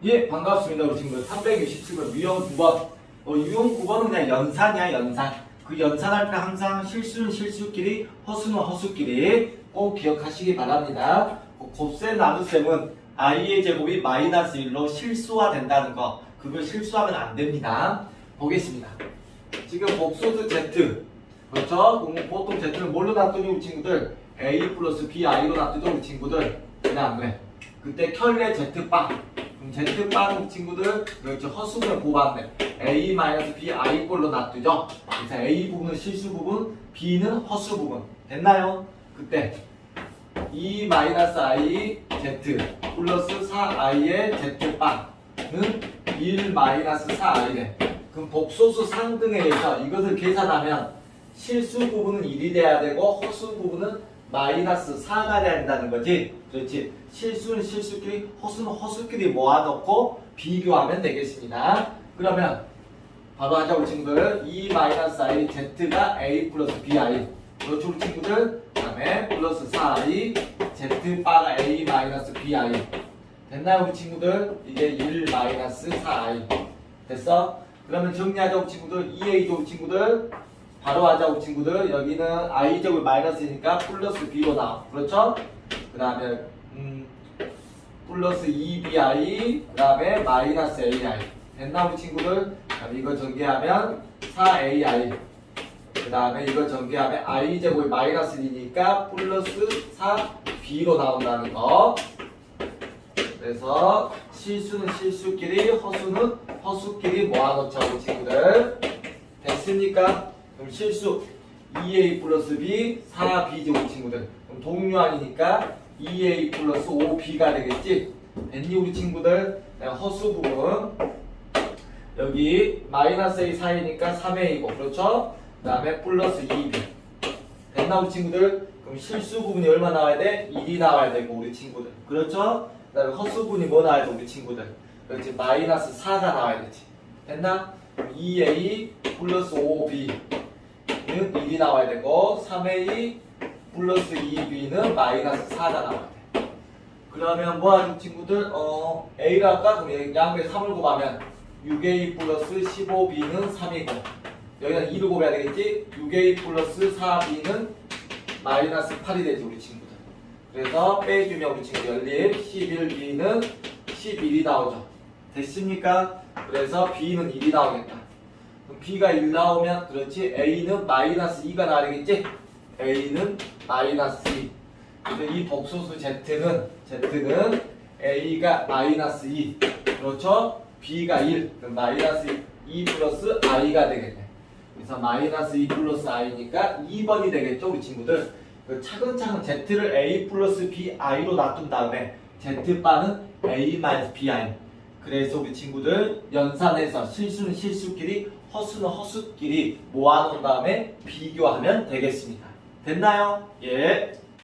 반갑습니다. 우리 친구들 367번 유형 9번 어, 유형 9번은 그냥 연산이야 연산. 그 연산할 때 항상 실수는 실수끼리 허수는 허수끼리 꼭 기억하시기 바랍니다. 어, 곱셈 나눗셈은 i의 제곱이 마이너스 1로 실수화 된다는 거. 그걸 실수하면 안 됩니다. 보겠습니다. 지금 복소드 z. 그렇죠? 보통 z를 뭘로 놔두니 우리 친구들? A 플러스 bi로 놔두죠 우리 친구들? 그 다음에 그때 켤레 z바 그럼 z바는 친구들 그렇죠 허수를 뽑았네 a 마이너스 b i 꼴로 놔두죠. 그래서 a 부분은 실수 부분 b는 허수 부분. 됐나요? 그때. 2 마이너스 i z 플러스 4i의 z바는 1 마이너스 4i래. 그럼 복소수 상등에 의해서 이것을 계산하면 실수 부분은 1이 돼야 되고 허수 부분은 마이너스 4가 돼야 된다는 거지. 그렇지. 실수는 실수끼리, 허수는 허수끼리 모아놓고 비교하면 되겠습니다. 그러면 바로 하자 우리 친구들 2 마이너스 i z가 a 플러스 bi 그렇죠 우리 친구들 그 다음에 플러스 4i z 바가 a 마이너스 bi 됐나요 우리 친구들 이게 1 마이너스 4i 됐어? 그러면 정리하자 우리 친구들 2a죠 우리 친구들 바로 하자 우리 친구들 여기는 i 제곱 마이너스니까 플러스 b로 나와 그렇죠? 그 다음에 음 플러스 2bi 그 다음에 마이너스 ai 됐나 우리 친구들? 그럼 이거 전개하면 4ai 그 다음에 이거 전개하면 i 제곱이 마이너스 2니까 플러스 4b로 나온다는 거 그래서 실수는 실수끼리 허수는 허수끼리 모아놓자 우리 친구들 됐습니까? 그럼 실수 2a 플러스 b 4b죠 우리 친구들 그럼 동류 아니니까 2a 플러스 5b가 되겠지 됐니 우리 친구들 허수 부분 여기 마이너스 a 사이니까 3a이고 그렇죠? 그 다음에 플러스 2b 됐나 우리 친구들? 그럼 실수 부분이 얼마 나와야 돼? 1이 나와야 되고 우리 친구들 그렇죠? 그 다음에 허수 부분이 뭐 나와야 돼 우리 친구들 그렇지 마이너스 4가 나와야 되지 됐나? 그럼 2a 플러스 5b 는 1이 나와야 되고 3a 플러스 2b는 마이너스 4가 나와야 돼 그러면 뭐하죠 친구들? 어 a를 할까? 그럼 양배 3을 곱하면 6a 플러스 15b는 3이고 여기다 2를 곱해야 되겠지? 6a 플러스 4b는 마이너스 8이 되지 우리 친구들 그래서 빼주면 우리 친구 연립 11b는 11이 나오죠 됐습니까? 그래서 b는 1이 나오겠다 b가 1 나오면 그렇지 a는 마이너스 2가 나오겠지? a는 마이너스 2 그래서 이 복소수 z는 z는 a가 마이너스 2 그렇죠? b가 1 그럼 마이너스 2 플러스 i가 되겠네. 그래서 마이너스 2 플러스 i니까 2번이 되겠죠 우리 친구들? 그 차근차근 z를 a 플러스 bi로 놔둔 다음에 z바는 a 마이너스 bi 그래서 우리 친구들 연산해서 실수는 실수끼리 허수는 허수끼리 모아놓은 다음에 비교하면 되겠습니다 됐나요? 예